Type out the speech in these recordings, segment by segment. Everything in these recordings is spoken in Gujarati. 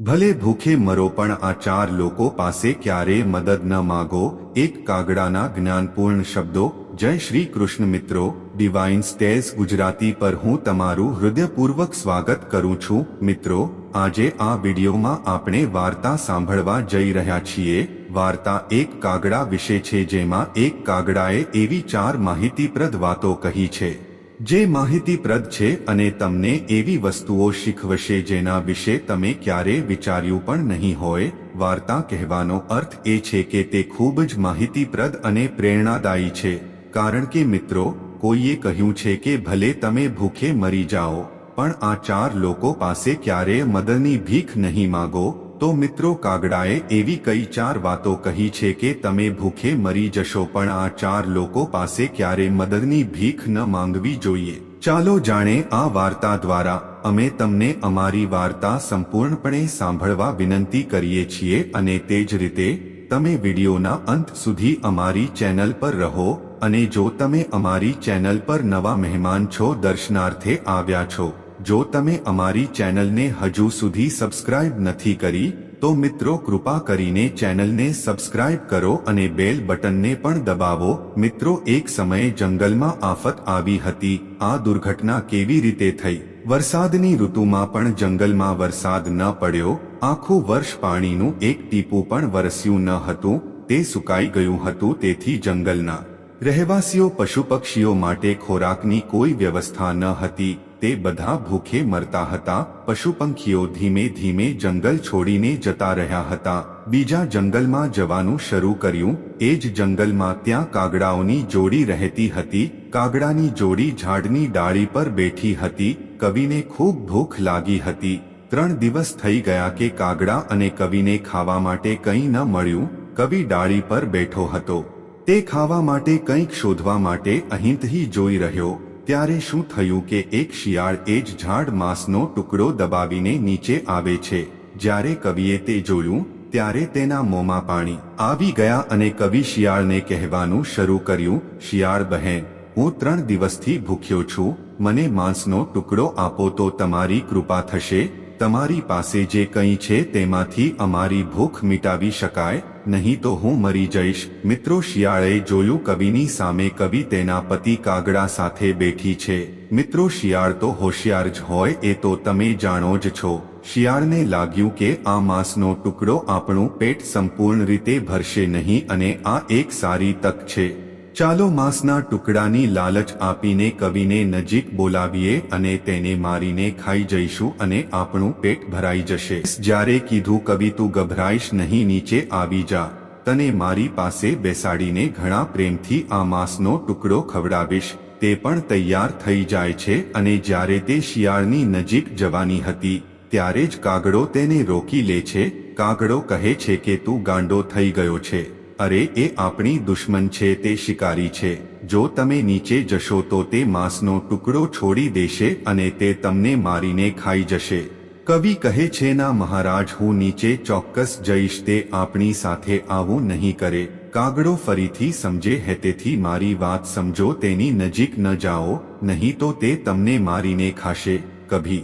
ભલે ભૂખે મરો પણ આ ચાર લોકો પાસે ક્યારેય મદદ ન માગો, એક કાગડાના જ્ઞાનપૂર્ણ શબ્દો, જય શ્રી કૃષ્ણ મિત્રો ડિવાઇન સ્ટેઝ ગુજરાતી પર હું તમારું હૃદયપૂર્વક સ્વાગત કરું છું. મિત્રો, આજે આ વિડીયોમાં આપણે વાર્તા સાંભળવા જઈ રહ્યા છીએ. વાર્તા એક કાગડા વિશે છે જેમાં એક કાગડાએ એવી ચાર માહિતીપ્રદ વાતો કહી છે. જે માહિતીપ્રદ છે અને તમને એવી વસ્તુઓ શીખવશે જેના વિશે તમે ક્યારે વિચાર્યું પણ નહીં હોય, વાર્તા કહેવાનો અર્થ એ છે કે તે ખૂબ જ માહિતીપ્રદ અને પ્રેરણાદાયી છે. કારણ કે મિત્રો, કોઈએ કહ્યું છે કે ભલે તમે ભૂખે મરી જાઓ, પણ આ ચાર લોકો પાસે ક્યારેય મદદની ભીખ નહીં માગો તો મિત્રો કાગડાએ એવી કઈ ચાર વાતો કહી છે કે તમે ભૂખે મરી જશો, પણ આ ચાર લોકો પાસે ક્યારે મદદની ભીખ ન માંગવી જોઈએ? ચાલો જાણે આ વાર્તા દ્વારા અમે તમને અમારી વાર્તા સંપૂર્ણપણે સાંભળવા વિનંતી કરીએ છીએ અને તે જ રીતે તમે વિડીયોના અંત સુધી અમારી ચેનલ પર રહો અને જો તમે અમારી ચેનલ પર નવા મહેમાન છો, દર્શનાર્થે આવ્યા છો જો તમે અમારી ચેનલને હજુ સુધી સબસ્ક્રાઇબ નથી કરી, તો મિત્રો કૃપા કરીને ચેનલને સબસ્ક્રાઇબ કરો અને બેલ બટનને પણ દબાવો. મિત્રો, એક સમયે જંગલમાં આફત આવી હતી. આ દુર્ઘટના કેવી રીતે થઈ? વરસાદની ઋતુમાં પણ જંગલમાં વરસાદ ન પડ્યો. આખું વર્ષ પાણીનું એક ટીપું પણ વરસ્યું ન હતું. તે સુકાઈ ગયું હતું, તેથી જંગલના રહેવાસીઓ, પશુ પક્ષીઓ માટે ખોરાકની કોઈ વ્યવસ્થા ન હતી. તે બધા ભૂખે મરતા હતા પશુ પંખીઓ ધીમે ધીમે જંગલ છોડીને જતા રહ્યા હતા. બીજા જંગલમાં જવાનું શરૂ કર્યું, એ જ જંગલમાં ત્યાં કાગડાઓની જોડી રહેતી હતી, કાગડાની જોડી ઝાડની ડાળી પર બેઠી હતી, કવિને ખૂબ ભૂખ લાગી હતી. ત્રણ દિવસ થઈ ગયા કે કાગડા અને કવિને ખાવા માટે કંઈ ન મળ્યું, કવિ ડાળી પર બેઠો હતો. તે ખાવા માટે કંઈક શોધવા માટે અહીંથી જોઈ રહ્યો. ત્યારે શું થયું કે એક શિયાળ એ જ ઝાડ માંસનો ટુકડો દબાવીને નીચે આવે છે? જ્યારે કવિએ તે જોયું, ત્યારે તેના મોંમાં પાણી આવી ગયા અને કવિ શિયાળને કહેવાનું શરૂ કર્યું, શિયાળ બહેન, હું ત્રણ દિવસથી ભૂખ્યો છું, મને માંસનો ટુકડો આપો તો તમારી કૃપા થશે, તમારી પાસે જે કંઈ છે તેમાંથી અમારી ભૂખ મિટાવી શકાય નહીં તો હું મરી જઈશ. મિત્રો શિયાળે જોયું કવિની સામે કવિ તેના પતિ કાગડા સાથે બેઠી છે. મિત્રો શિયાળ તો હોશિયાર જ હોય એ તો તમે જાણો જ છો. શિયાળને લાગ્યું કે આ માંસનો ટુકડો આપણું પેટ સંપૂર્ણ રીતે ભરશે નહીં અને આ એક સારી તક છે. ચાલો માંસના ટુકડાની લાલચ આપીને કવિને નજીક બોલાવીએ અને તેને મારીને ખાઈ જઈશું અને આપણું પેટ ભરાઈ જશે. જ્યારે કીધું કવિ, તું ગભરાઈશ નહીં, નીચે આવી જા. તને મારી પાસે બેસાડીને ઘણા પ્રેમથી આ માંસનો ટુકડો ખવડાવીશ. તે પણ તૈયાર થઈ જાય છે. અને જ્યારે તે શિયાળની નજીક જવાની હતી, ત્યારે જ કાગડો તેને રોકી લે છે. કાગડો કહે છે કે તું ગાંડો થઈ ગયો છે. અરે, એ આપણી દુશ્મન છે, તે શિકારી છે. જો તમે નીચે જશો તો તે માંસનો ટુકડો છોડી દેશે અને તે તમને મારીને ખાઈ જશે. કવિ કહે છે, ના મહારાજ, હું નીચે ચોક્કસ જઈશ, તે આપણી સાથે આવું નહીં કરે. કાગડો ફરીથી સમજે હે તેથી મારી વાત સમજો, તેની નજીક ન જાઓ, નહીં તો તે તમને મારીને ખાશે. કભી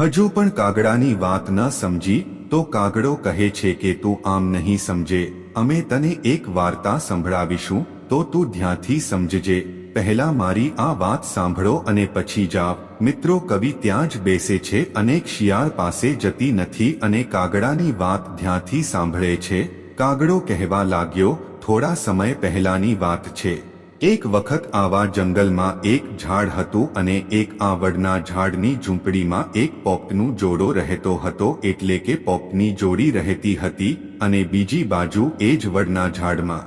હજુ પણ કાગડાની વાત ન સમજી, તો કાગડો કહે છે કે તું આમ નહીં સમજે. અમે તને એક વાર્તા સંભળાવીશું, તો તું ધ્યાનથી સમજજે. પહેલા મારી આ વાત સાંભળો અને પછી જાવ મિત્રો, કવિ ત્યાં જ બેસે છે અનેક શિયાળ પાસે જતી નથી અને કાગડાની વાત ધ્યાનથી સાંભળે છે. કાગડો કહેવા લાગ્યો, થોડા સમય પહેલાની વાત છે. એક વખત આવા જંગલમાં એક ઝાડ હતું અને એક આ વડના ઝાડની ઝૂંપડીમાં એક પોપનું જોડો રહેતો હતો એટલે કે પોપની જોડી રહેતી હતી અને બીજી બાજુ એ જ વડના ઝાડમાં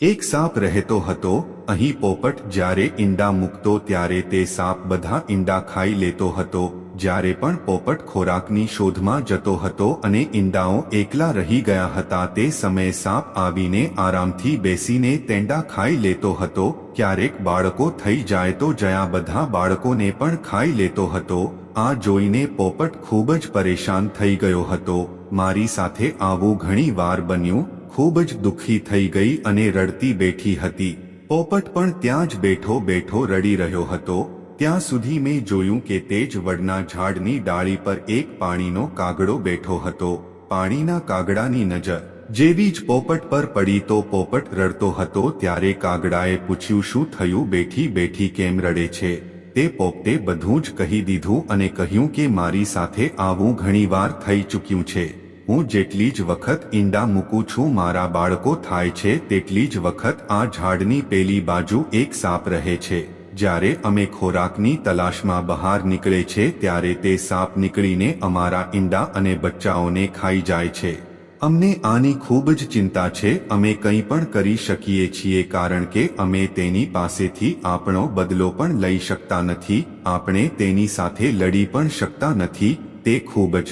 એક સાપ રહેતો હતો. અહીં પોપટ જ્યારે ઈંડા મૂકતો ત્યારે તે સાપ બધા ઈંડા ખાઈ લેતો હતો. જ્યારે પણ પોપટ ખોરાકની શોધમાં જતો હતો અને ઈંડાઓ એકલા રહી ગયા હતા તે સમયે સાપ આવીને આરામથી બેસીને તેંડા ખાઈ લેતો હતો. ક્યારેક બાળકો થઈ જાય તો જયા બધા બાળકોને પણ ખાઈ લેતો હતો. આ જોઈને પોપટ ખૂબ જ પરેશાન થઈ ગયો હતો. મારી સાથે આવું ઘણી વાર બન્યું, ખૂબ જ દુઃખી થઈ ગઈ અને રડતી બેઠી હતી. પોપટ પણ ત્યાં જ બેઠો બેઠો રડી રહ્યો હતો. ત્યાં સુધી મેં જોયું કે તે જ વડના ઝાડની ડાળી પર એક પાણીનો કાગડો બેઠો હતો. પાણીના કાગડાની નજર જેવી જ પોપટ પર પડી તો પોપટ રડતો હતો ત્યારે કાગડાએ પૂછ્યું, શું થયું? બેઠી બેઠી કેમ રડે છે? તે પોપટે બધું જ કહી દીધું અને કહ્યું કે, મારી સાથે આવું ઘણીવાર થઈ ચૂક્યું છે. હું જેટલી જ વખત ઈંડા મૂકું છું, મારા બાળકો થાય છે, તેટલી જ વખત આ ઝાડની પેલી બાજુ એક સાપ રહે છે. જ્યારે અમે ખોરાકની તલાશમાં બહાર નીકળે છે ત્યારે તે સાપ નીકળીને અમારા ઈંડા અને બચ્ચાઓને ખાઈ જાય છે. અમને આની ખૂબ જ ચિંતા છે. અમે કંઈ પણ કરી શકીએ છીએ કારણ કે અમે તેની પાસેથી આપણો બદલો પણ લઈ શકતા નથી, આપણે તેની સાથે લડી પણ શકતા નથી, તે ખૂબ જ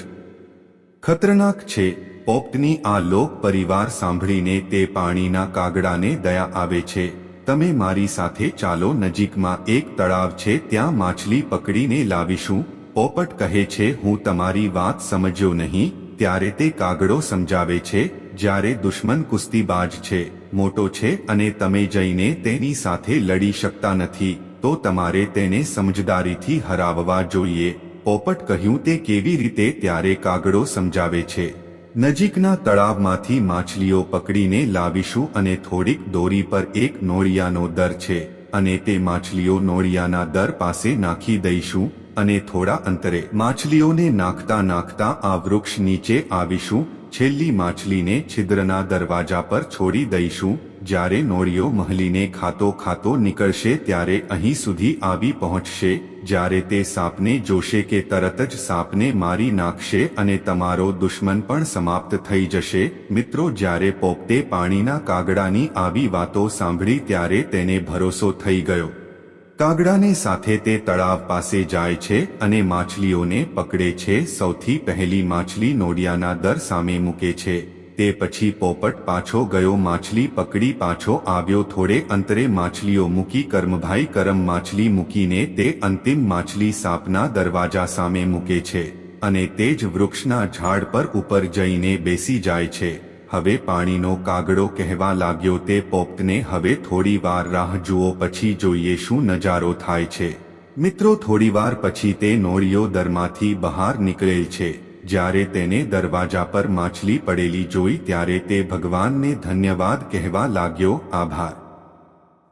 ખતરનાક છે. પોપટની આ લોક પરિવાર સાંભળીને તે પાણીના કાગડાને દયા આવે છે. તમે મારી સાથે ચાલો નજીકમાં એક તળાવ છે, ત્યાં માછલી પકડીને લાવીશું. પોપટ કહે છે, હું તમારી વાત સમજ્યો નહીં. ત્યારે તે કાગડો સમજાવે છે, જ્યારે દુશ્મન કુસ્તીબાજ છે, મોટો છે અને તમે જઈને તેની સાથે લડી શકતા નથી, તો તમારે તેને સમજદારીથી હરાવવા જોઈએ. પોપટ કહ્યું, તે કેવી રીતે? ત્યારે કાગડો સમજાવે છે નજીકના તળાવમાંથી માછલીઓ પકડીને લાવીશું અને થોડીક દોરી પર એક નોળિયાનો દર છે, અને તે માછલીઓ નોળિયાના દર પાસે નાખી દઈશું, અને થોડા અંતરે માછલીઓને નાખતા નાખતા આ વૃક્ષ નીચે આવીશું, છેલ્લી માછલીને છિદ્રના દરવાજા પર છોડી દઈશું જ્યારે નોળિયો મહલીને ખાતો ખાતો નીકળશે ત્યારે અહીં સુધી આવી પહોંચશે, જ્યારે તે સાપને જોશે કે તરત જ સાપને મારી નાખશે અને તમારો દુશ્મન પણ સમાપ્ત થઈ જશે. મિત્રો, જ્યારે પોપતે પાણીના કાગડાની આવી વાતો સાંભળી ત્યારે તેને ભરોસો થઈ ગયો. કાગડાને સાથે તે તળાવ પાસે જાય છે અને માછલીઓને પકડે છે. સૌથી પહેલી માછલી નોડિયાના દર સામે મૂકે છે. તે પછી પોપટ પાછો ગયો, માછલી પકડી પાછો આવ્યો, થોડે અંતરે માછલીઓ મૂકી, કર્મભાઈ કરમ માછલી મૂકીને તે અંતિમ માછલી સાપના દરવાજા સામે મૂકે છે અને તે જ વૃક્ષના ઝાડ પર ઉપર જઈને બેસી જાય છે. હવે પાણીનો કાગડો કહેવા લાગ્યો, તે પોપટને હવે થોડી વાર રાહ જુઓ, પછી જોઈએ શું નજારો થાય છે. મિત્રો થોડીવાર પછી તે નોળિયો દરમાંથી બહાર નીકળેલ છે. જ્યારે તેને દરવાજા પર માછલી પડેલી જોઈ ત્યારે તે ભગવાનને ધન્યવાદ કહેવા લાગ્યો, આભાર.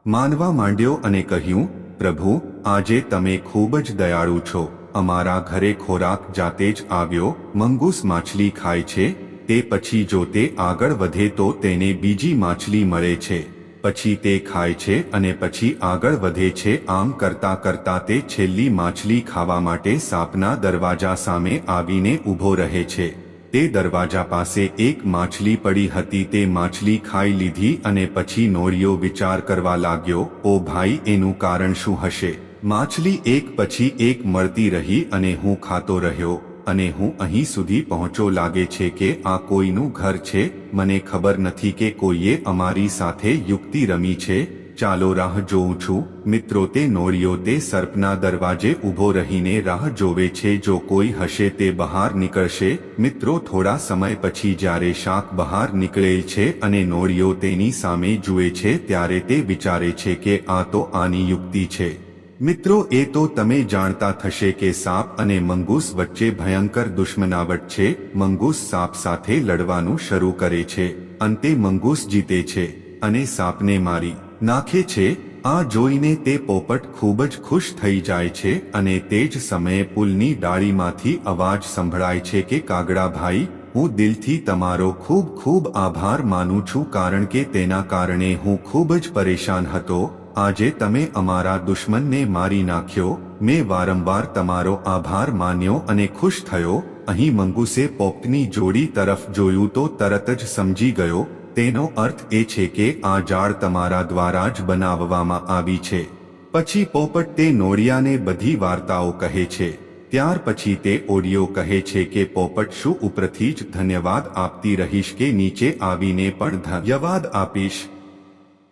માનવા માંડ્યો અને કહ્યું, પ્રભુ, આજે તમે ખૂબ જ દયાળુ છો. અમારા ઘરે ખોરાક જાતે જ આવ્યો, મંગૂસ માછલી ખાય છે. તે પછી જો તે આગળ વધે તો તેને બીજી માછલી મળે છે. પછી તે ખાય છે અને પછી આગળ વધે છે આમ કરતા કરતા તે છેલ્લી માછલી ખાવા માટે સાપના દરવાજા સામે આવીને ઊભો રહે છે. તે દરવાજા પાસે એક માછલી પડી હતી તે માછલી ખાઈ લીધી અને પછી નોરિયો વિચાર કરવા લાગ્યો, ઓ ભાઈ, એનું કારણ શું હશે? માછલી એક પછી એક મળતી રહી અને હું ખાતો રહ્યો. અને હું અહીં સુધી પહોંચો લાગે છે કે આ કોઈનું ઘર છે. મને ખબર નથી કે કોઈએ અમારી સાથે યુક્તિ રમી છે. ચાલો રાહ જોઉં છું. મિત્રો, તે નોરિયો તે સર્પના દરવાજે ઊભો રહીને રાહ જોવે છે. જો કોઈ હશે તે બહાર નીકળશે. મિત્રો, થોડા સમય પછી જ્યારે શાક બહાર નીકળેલ છે અને નોરિયો તેની સામે જુએ છે, ત્યારે તે વિચારે છે કે આ તો આની યુક્તિ છે. મિત્રો, એ તો તમે જાણતા થશે કે સાપ અને મંગૂસ વચ્ચે ભયંકર દુશ્મનાવટ છે. મંગૂસ સાપ સાથે લડવાનું શરૂ કરે છે. અંતે મંગૂસ જીતે છે અને સાપને મારી નાખે છે. આ જોઈને તે પોપટ ખૂબ જ ખુશ થઈ જાય છે અને તે જ સમયે પુલની ડાળીમાંથી અવાજ સંભળાય છે કે કાગડાભાઈ હું દિલથી તમારો ખૂબ ખૂબ આભાર માનું છું કારણ કે તેના કારણે હું ખૂબ જ પરેશાન હતો. આજે તમે અમારા દુશ્મનને મારી નાખ્યો, મેં વારંવાર તમારો આભાર માન્યો અને ખુશ થયો, અહીં મંગુસે પોપની જોડી તરફ જોયું તો તરત જ સમજી ગયો, તેનો અર્થ એ છે કે આ જાળ તમારા દ્વારા જ બનાવવામાં આવી છે. પછી પોપટ તે નોળિયાને બધી વાર્તાઓ કહે છે. ત્યાર પછી તે ઓડિયો કહે છે કે પોપટ શું ઉપરથી જ ધન્યવાદ આપતી રહીશ કે નીચે આવીને પણ ધન્યવાદ આપીશ.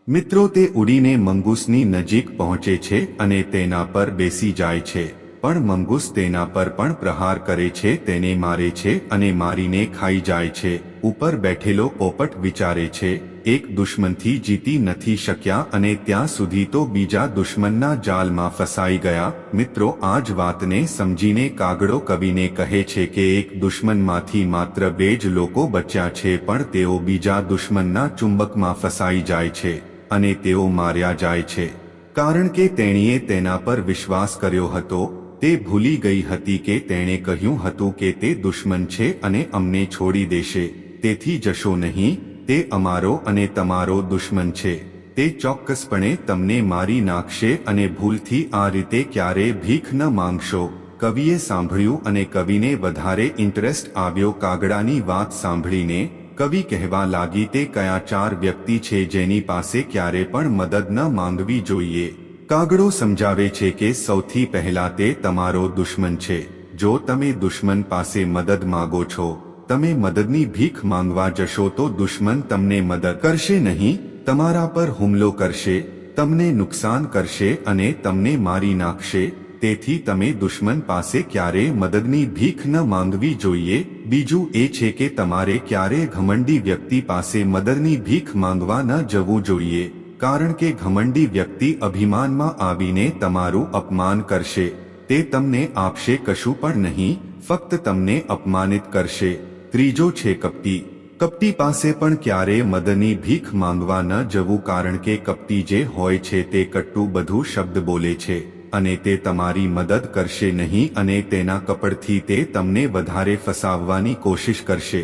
મિત્રો, તે ઉડીને મંગૂસની નજીક પહોંચે છે અને તેના પર બેસી જાય છે. પણ મંગૂસ તેના પર પણ પ્રહાર કરે છે, તેને મારે છે અને મારીને ખાઈ જાય છે. ઉપર બેઠેલો પોપટ વિચારે છે, એક દુશ્મનથી જીતી નથી શક્યા અને ત્યાં સુધી તો બીજા દુશ્મનના જાલમાં ફસાઈ ગયા. મિત્રો, આ જ વાતને સમજીને કાગડો કવિને કહે છે કે એક દુશ્મનમાંથી માત્ર બે જ લોકો બચ્યા છે, પણ તેઓ બીજા દુશ્મનના ચુંબકમાં ફસાઈ જાય છે. અને તેઓ માર્યા જાય છે. કારણ કે તેણીએ તેના પર વિશ્વાસ કર્યો હતો, તે ભૂલી ગઈ હતી કે તેણે કહ્યું હતું કે તે દુશ્મન છે અને અમને છોડી દેશે. તેથી જશો નહીં, તે અમારો અને તમારો દુશ્મન છે. તે ચોક્કસપણે તમને મારી નાખશે અને ભૂલથી આ રીતે ક્યારે ભીખ ન માંગશો. કવિએ સાંભળ્યું અને કવિને વધારે ઇન્ટરેસ્ટ આવ્યો કાગડાની વાત સાંભળીને કવિ કહેવા લાગી તે કયા ચાર વ્યક્તિ છે જેની પાસે ક્યારે પણ મદદ ન માંગવી જોઈએ? કાગડો સમજાવે છે કે સૌથી પહેલા તે તમારો દુશ્મન છે. જો તમે દુશ્મન પાસે મદદ માગો છો, તમે મદદની ભીખ માંગવા જશો તો દુશ્મન તમને મદદ કરશે નહીં, તમારા પર હુમલો કરશે, તમને નુકસાન કરશે અને તમને મારી નાખશે તેથી તમે દુશ્મન પાસે ક્યારે મદદની ભીખ ન માંગવી જોઈએ? બીજું એ છે કે તમારે ક્યારે ઘમંડી વ્યક્તિ પાસે મદદની ભીખ માંગવા ન જવું જોઈએ, કારણ કે ઘમંડી વ્યક્તિ અભિમાનમાં આવીને તમારું અપમાન કરશે. તે તમને આપશે કશું પણ નહીં, ફક્ત તમને અપમાનિત કરશે. ત્રીજો છે કપટી. કપટી પાસે પણ ક્યારે મદની ભીખ માંગવા ન જવું, કારણ કે કપટી જે હોય છે તે કટ્ટુ બધું શબ્દ બોલે છે. અને તે તમારી મદદ કરશે નહીં અને તેના કપડથી તે તમને વધારે ફસાવવાની કોશિશ કરશે.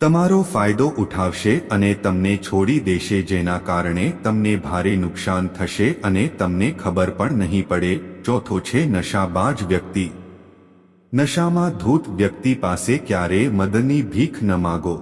તમારો ફાયદો ઉઠાવશે અને તમને છોડી દેશે જેના કારણે તમને ભારે નુકસાન થશે અને તમને ખબર પણ નહીં પડે, ચોથો છે નશાબાજ વ્યક્તિ. નશામાં ધૂત વ્યક્તિ પાસે ક્યારે મદદની ભીખ ન માગો.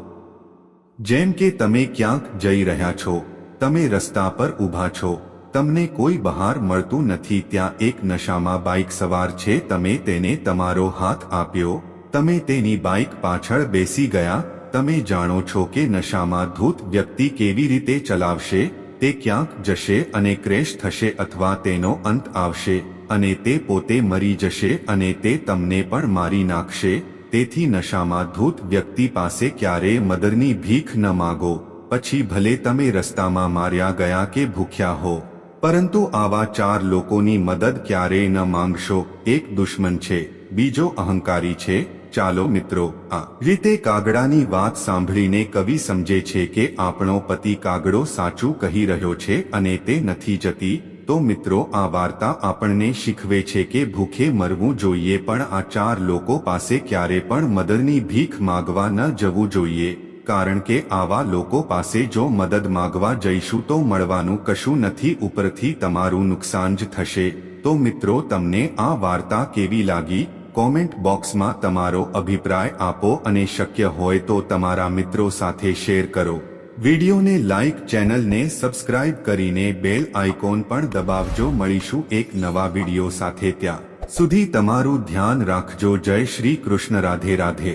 જેમ કે તમે ક્યાંક જઈ રહ્યા છો, તમે રસ્તા પર ઊભા છો તમને કોઈ બહાર મળતું નથી, ત્યાં એક નશામાં બાઇક સવાર છે, તમે તેને તમારો હાથ આપ્યો, તમે તેની બાઇક પાછળ બેસી ગયા, તમે જાણો છો કે નશામાં ધૂત વ્યક્તિ કેવી રીતે ચલાવશે, તે ક્યાંક જશે અને ક્રેશ થશે અથવા તેનો અંત આવશે, અને તે પોતે મરી જશે અને તે તમને પણ મારી નાખશે, તેથી નશામાં ધૂત વ્યક્તિ પાસે ક્યારેય મદદની ભીખ ન માગો, પછી ભલે તમે રસ્તામાં માર્યા ગયા કે ભૂખ્યા હો. પરંતુ આવા ચાર લોકોની મદદ ક્યારેય ન માંગશો. એક દુશ્મન છે, બીજો અહંકારી છે. ચાલો મિત્રો, આ રીતે કાગડાની વાત સાંભળીને કવિ સમજે છે કે આપણો પતિ કાગડો સાચું કહી રહ્યો છે અને તે નથી જતી. તો મિત્રો, આ વાર્તા આપણને શીખવે છે કે ભૂખે મરવું જોઈએ પણ આ ચાર લોકો પાસે ક્યારે પણ મદદની ભીખ માગવા ન જવું જોઈએ. કારણ કે આવા લોકો પાસે જો મદદ માગવા જઈશું તો મળવાનું કશું નથી, ઉપરથી તમારું નુકસાન જ થશે. તો મિત્રો, તમને આ વાર્તા કેવી લાગી? કોમેન્ટ બોક્સમાં તમારો અભિપ્રાય આપો અને શક્ય હોય તો તમારા મિત્રો સાથે શેર કરો. વિડીયોને લાઇક ચેનલને સબસ્ક્રાઇબ કરીને બેલ આઇકોન પણ દબાવજો. મળીશું એક નવા વીડિયો સાથે ત્યાં સુધી તમારું ધ્યાન રાખજો. જય શ્રી કૃષ્ણ. રાધે રાધે